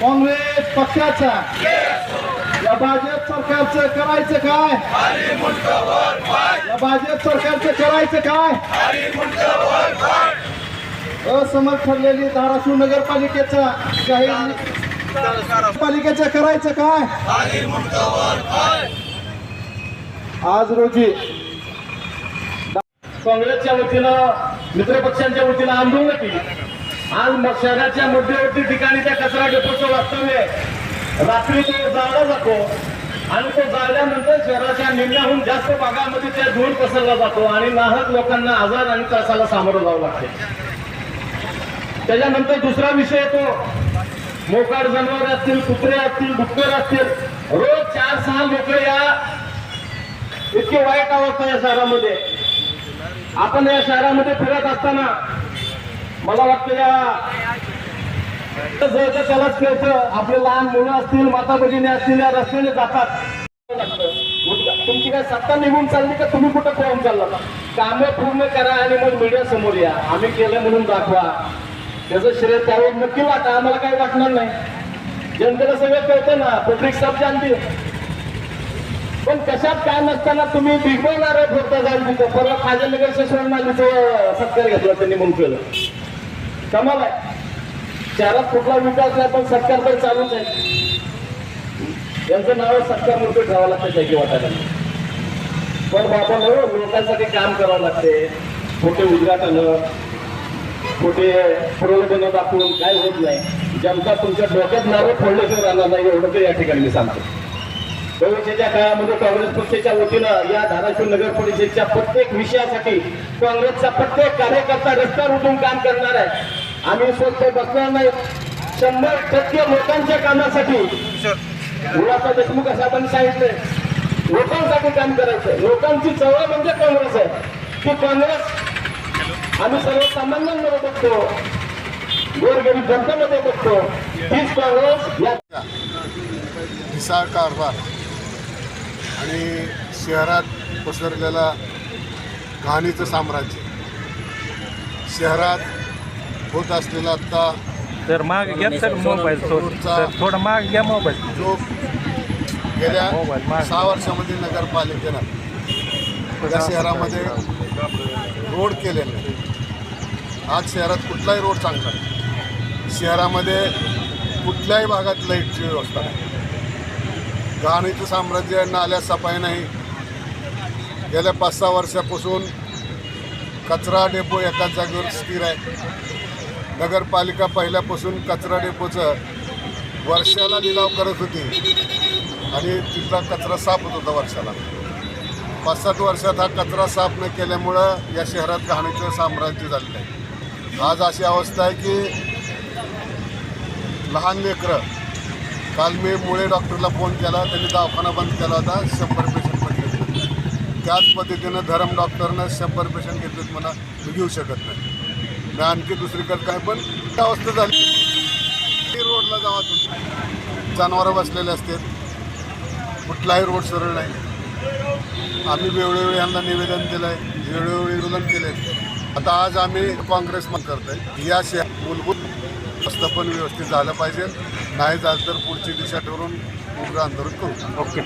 काँग्रेस पक्षाचा या भाजप सरकारचं करायचं काय? या भाजप सरकारचं करायचं काय? असमर्थ ठरलेली धाराशिव नगरपालिकेचा जाहीर पालिकेचं करायचं काय? आज रोजी काँग्रेसच्या वतीनं मित्रपक्षांच्या वतीनं आंदोलन केली. आज शहराच्या मध्यवर्ती ठिकाणी त्या कचरा डेपोचं वास्तव्य आहे. रात्री तो जाळला जातो आणि तो जाळल्यानंतर शहराच्या निम्म्याहून जास्त भागामध्ये त्या धूळ पसरला जातो आणि नाहक लोकांना आजार आणि त्रासाला सामोरं जावं लागते. त्याच्यानंतर दुसरा विषय येतो. मोकाड जनावर असतील कुत्रे असतील डुक्कर असतील रोज चार सहा लोक या इतकी वाईट अवस्था या शहरामध्ये. आपण या शहरामध्ये फिरत असताना मला वाटतं या जळतं त्यालाच कळतं आपले लहान मुलं असतील माता भगिनी असतील या रस्त्याने जातात. तुमची काय सत्ता निघून चालली का तुम्ही कुठं पळून चालला कामं पूर्ण करा आणि मग मीडिया समोर या. आम्ही केलं म्हणून दाखवा. त्याचं श्रेय त्यावर नक्की वाटा. आम्हाला काही वाटणार नाही. जनतेला सगळं कळतं ना. पब्लिक सब जाणते पण कशात काय नसताना तुम्ही बिघडवणार फिरता जाईल तिथं. परवा माझ्या नगर शशिवरण आलीचं सत्कार घेतला त्यांनी म्हणून केलं. कमाल आहे. शहरात कुठला विकास नाही पण सत्कार तर चालूच आहे. यांचं नाव सत्कार म्हणून ठेवावं लागतं त्याची वाटायला. पण बाबा हो लोकांसाठी काम करावं लागते. कुठे उद्घाटन कुठे प्रलोभन दाखवून काय होत नाही. जनता तुमच्या डोक्यात नारळ फोडल्याशिवाय राहणार नाही एवढं तर या ठिकाणी मी सांगतो. भविष्याच्या काळामध्ये काँग्रेस पक्षाच्या वतीनं या धाराशिव नगर परिषदेच्या प्रत्येक विषयासाठी काँग्रेसचा प्रत्येक कार्यकर्ता रस्त्यावर उठून काम करणार आहे. आम्ही स्वस्त बसणार नाही. शंभर टक्के लोकांच्या कामासाठी गुलाबा देशमुख साहेबांनी सांगितलंय. लोकांसाठी काम करायचं लोकांची चळवळ म्हणजे काँग्रेस आहे. ती काँग्रेस आम्ही सर्वसामान्यांमध्ये बघतो. गोरगरीब जनतेमध्ये बघतो. तीच काँग्रेस या कारभार. आणि शहरात पसरलेला घाणीचं साम्राज्य. शहरात होत असलेला आत्ता सर माग घ्या सर मोबाईल थोडं माग घ्या मोबाईल जो गेल्या. सहा वर्षामध्ये नगरपालिकेनं या शहरामध्ये रोड केलेले. आज शहरात कुठलाही रोड चांगला शहरामध्ये कुठल्याही भागात लाईटची व्यवस्था नाही. घाणीचं साम्राज्य नाल्या सफाई नाही. गेल्या पाच सहा वर्षापासून कचरा डेपो एकाच जागेवर स्थिर आहे. नगरपालिका पहिल्यापासून कचरा डेपोचं वर्षाला लिलाव करत होती. आणि तिथला कचरा साफ होत होता वर्षाला. पाच सात वर्षात हा कचरा साफ न केल्यामुळं या शहरात घाणीचं साम्राज्य झालेलं आहे. आज अशी अवस्था आहे की लहान लेकरं काल मी मुळे डॉक्टरला फोन केला त्यांनी दवाखाना बंद केला होता शंभर पेशंट पण घेतले त्याच पद्धतीनं धरम डॉक्टरनं शंभर पेशंट घेतलेत म्हणा मी घेऊ शकत नाही. मी आणखी दुसरीकडे काय पण त्या अवस्था झाली. रोडला जावा तुम्ही जनावरं बसलेले असतात. कुठलाही रोड सरळ नाही. आम्ही वेळोवेळी यांना निवेदन दिलं आहे वेळोवेळी विरोधन केले आता आज आम्ही काँग्रेस मग करतोय. या मूलभूत व्यवस्थापन व्यवस्थित झालं पाहिजे. नाही झालं तर पुढची दिशा ठरवून उग्र आंदोलन करू. ओके.